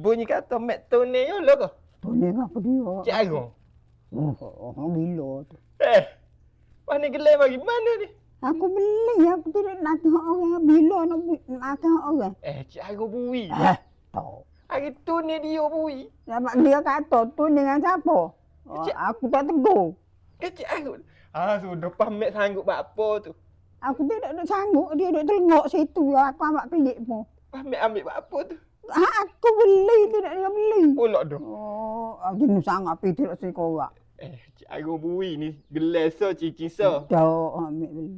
Bunyi kata mek tone yo lo ke? Tony apa dia? Cik Agong. Oh, oh, gila tu. Eh. Mana gelai bagi mana ni? Aku beli, aku tidak nak tengok orang bila nak nak tengok orang. Eh, Cik Agong bui. Eh, tahu. Hari tu ni dia bui. Sebab dia kata tu dengan siapa? Oh, Cik- aku tak tegur. Eh, Cik Agong. Ah, sudah pamek sanggup buat apa tu? Aku tidak nak sanggup dia duduk telengok situ. Aku ambil kelik pun. Pamek ambil buat apa tu? Ha, aku beli, tidak dia beli. Pulak dah. Oh, jenis sangat pergi tidak sekolah. Eh, Cik Agong bui ni. Gelai so, cincin so. Dah ambil beli.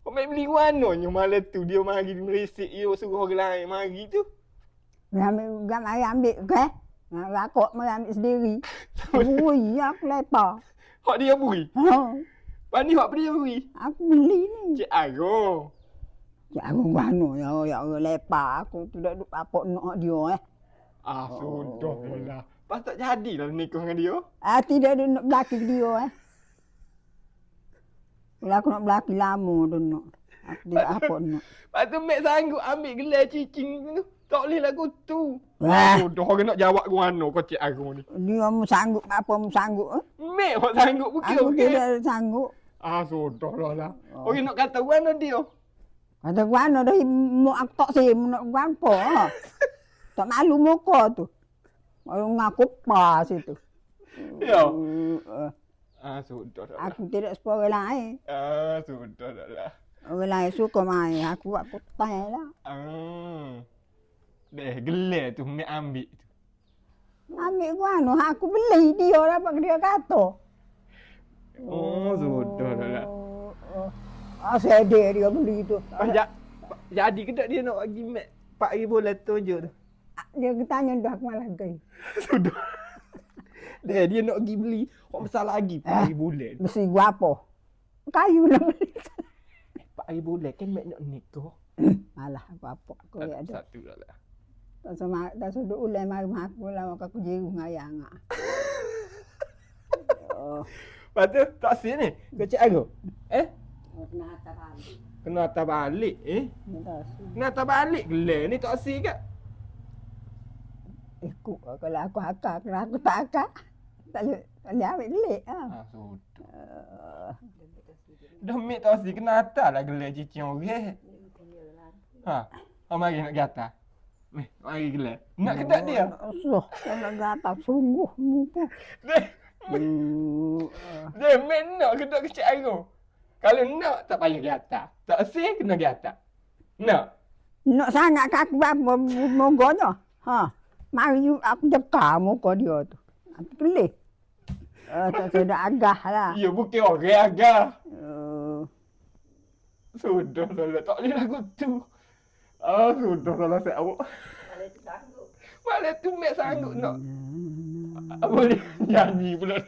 Kau main beli warnanya malam tu. Dia mari merisik. Dia suruh orang lain mari tu. Dia ambil, dia mari ambil ke? Ha, rakok mari ambil sendiri. Ui, aku lepas. Hak dia bui. Ha, Pani hak dia bui. aku beli ni. Cik Agong. Ya aku mana ya ya lepas aku tidak duk apa nak dia eh. Ah, Oh. sudah lah. Patut jadilah nikah dengan dia. Ah tidak ada nak belaki dia eh. Kalau aku nak belaki lama tu nak. Aku tidak apa nak. Lepas tu Mek sanggup ambil gelar cincin tu. Tak boleh lagu tu. Wah. Oh, dah orang nak jawab ke mana kau Cik Agong ni. Dia mu sanggup apa mu sanggup eh? Mek hak sanggup Aku bukit okey. tidak sanggup. Ah, sudah lah lah. Oh. Orang nak kata mana dia. Dah mu aku tak sih mu nak buat apa. ha? Tak malu muka tu. Ngaku pas itu. Ya. Uh, Ah, sudah dah lah. Aku tidak orang lain. Ah, sudah dah lah. Orang lain suka main. Aku buat putai lah. Ah. Deh, gelar tu Mek ambil tu. Ambil gua anu, aku beli dia dapat dia kata. Oh, sudah dah lah. Ah, sedih dia beli tu. Pas ja, jadi ke tak dia nak bagi Mek 4 ribu lah tunjuk tu. Dia tanya dah aku malah gay. Sudah. Dia dia nak pergi beli. Kok besar lagi 4 ribu bulan. Mesti gua apa? Kayu nak beli. 4 ribu bulan kan Mek nak nikah. Malah aku apa aku ya ada. Satu dah lah. Tak sama tak sudah ulai mari mak aku lah aku jiru ngayang. ah. Oh, Lepas tu tak sih ni. Kau cik aku. Eh? Kena atas balik. Kena atas balik eh? Kena atas balik gelar ni tak sih kat. Ikut kalau aku akak, kalau aku tak akak. Tak boleh, tak boleh ambil gelik. Ha. Ah, sudah. Uh, Dah mek tak sih kena atas lah gelar cincin orang. Ha. Oh, mari nak pergi atas. Meh, mari gelar. Nak ke tak dia? Suh, kalau gatal sungguh. Dia, Hmm, dia mek nak ke tak ke cik aku? Kalau nak tak payah pergi atas. Tak sih kena pergi atas. Nak. nak sangat kat aku apa mogoknya. Ha. Mari aku jeka muka dia tu. Aku pilih. Uh, tak sudah agah lah. Ya bukan orang agak. Uh, Sudah lah, tak boleh lagu tu. Ah, sudah lah saya awak. Malah tu mek sanggup nak. Ah, Boleh nyanyi pula.